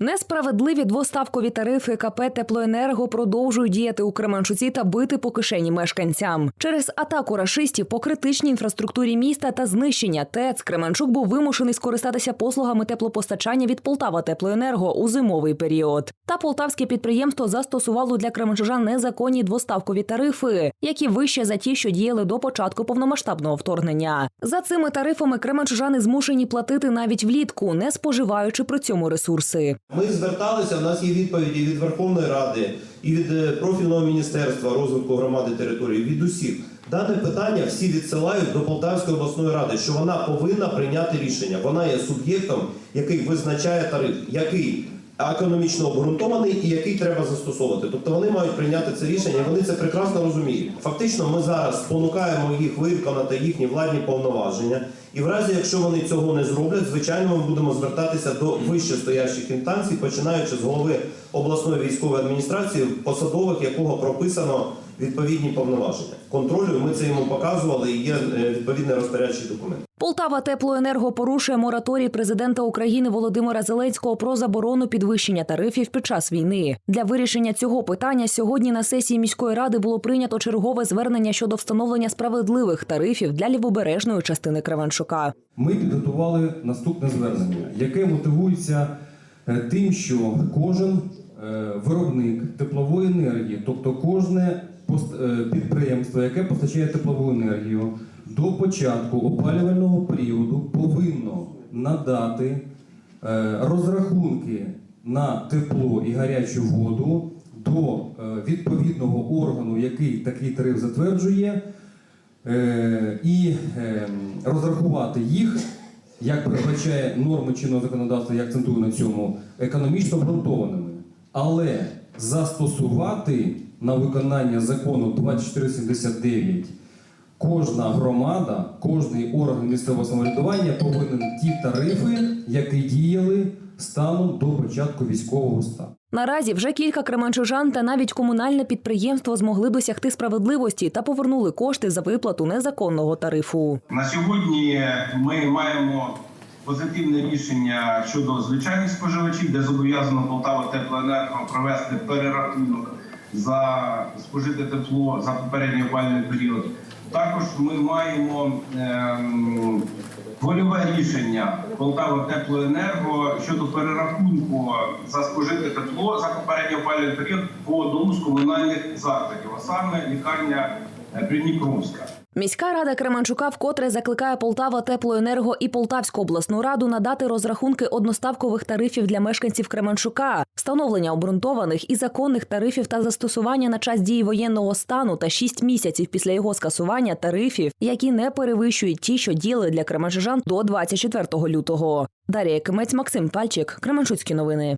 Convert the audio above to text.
Несправедливі двоставкові тарифи КП Теплоенерго продовжують діяти у Кременчуці та бити по кишені мешканцям. Через атаку рашистів по критичній інфраструктурі міста та знищення ТЕЦ Кременчук був вимушений скористатися послугами теплопостачання від Полтава Теплоенерго у зимовий період. Та полтавське підприємство застосувало для кременчужан незаконні двоставкові тарифи, які вище за ті, що діяли до початку повномасштабного вторгнення. За цими тарифами кременчужани змушені платити навіть влітку, не споживаючи при цьому ресурси. Ми зверталися, в нас є відповіді від Верховної Ради і від е, профільного міністерства розвитку громади території, від усіх. Дане питання всі відсилають до Полтавської обласної ради, що вона повинна прийняти рішення. Вона є суб'єктом, який визначає тариф, який економічно обґрунтований і який треба застосовувати. Тобто вони мають прийняти це рішення, вони це прекрасно розуміють. Фактично, ми зараз спонукаємо їх виконати їхні владні повноваження. І в разі, якщо вони цього не зроблять, звичайно, ми будемо звертатися до вище стоящих інстанцій, починаючи з голови обласної військової адміністрації, посадових якого прописано відповідні повноваження. Контролю ми це йому показували і є е, відповідний розпорядчий документ. Полтава Теплоенерго порушує мораторій президента України Володимира Зеленського про заборону підвищення тарифів під час війни. Для вирішення цього питання сьогодні на сесії міської ради було прийнято чергове звернення щодо встановлення справедливих тарифів для лівобережної частини Кременчука. Ми підготували наступне звернення, яке мотивується е, тим, що кожен е, виробник теплової енергії, тобто кожне е, підприємство, яке постачає теплову енергію, до початку опалювального періоду повинно надати розрахунки на тепло і гарячу воду до відповідного органу, який такий тариф затверджує, і е, розрахувати їх, як передбачає норми чинного законодавства, я акцентую на цьому, економічно обґрунтованими. Але застосувати на виконання закону 2479 кожна громада, кожний орган місцевого самоврядування повинен ті тарифи, які діяли станом до початку військового стану. Наразі вже кілька кременчужан та навіть комунальне підприємство змогли досягти справедливості та повернули кошти за виплату незаконного тарифу. На сьогодні ми маємо позитивне рішення щодо звичайних споживачів, де зобов'язано Полтава Теплоенерго провести перерахунок за спожите тепло за попередній опальний період. Також ми маємо ем, вольове рішення Полтава Теплоенерго щодо перерахунку за спожите тепло за попередній опальний період по одному з комунальних закладів, а саме лікарня е, Придніпровська. Міська рада Кременчука вкотре закликає Полтава Теплоенерго і Полтавську обласну раду надати розрахунки одноставкових тарифів для мешканців Кременчука, встановлення обґрунтованих і законних тарифів та застосування на час дії воєнного стану та 6 місяців після його скасування тарифів, які не перевищують ті, що діяли для кременчужан до 24 лютого. Дар'я Кимець, Максим Пальчик, Кременчуцькі новини.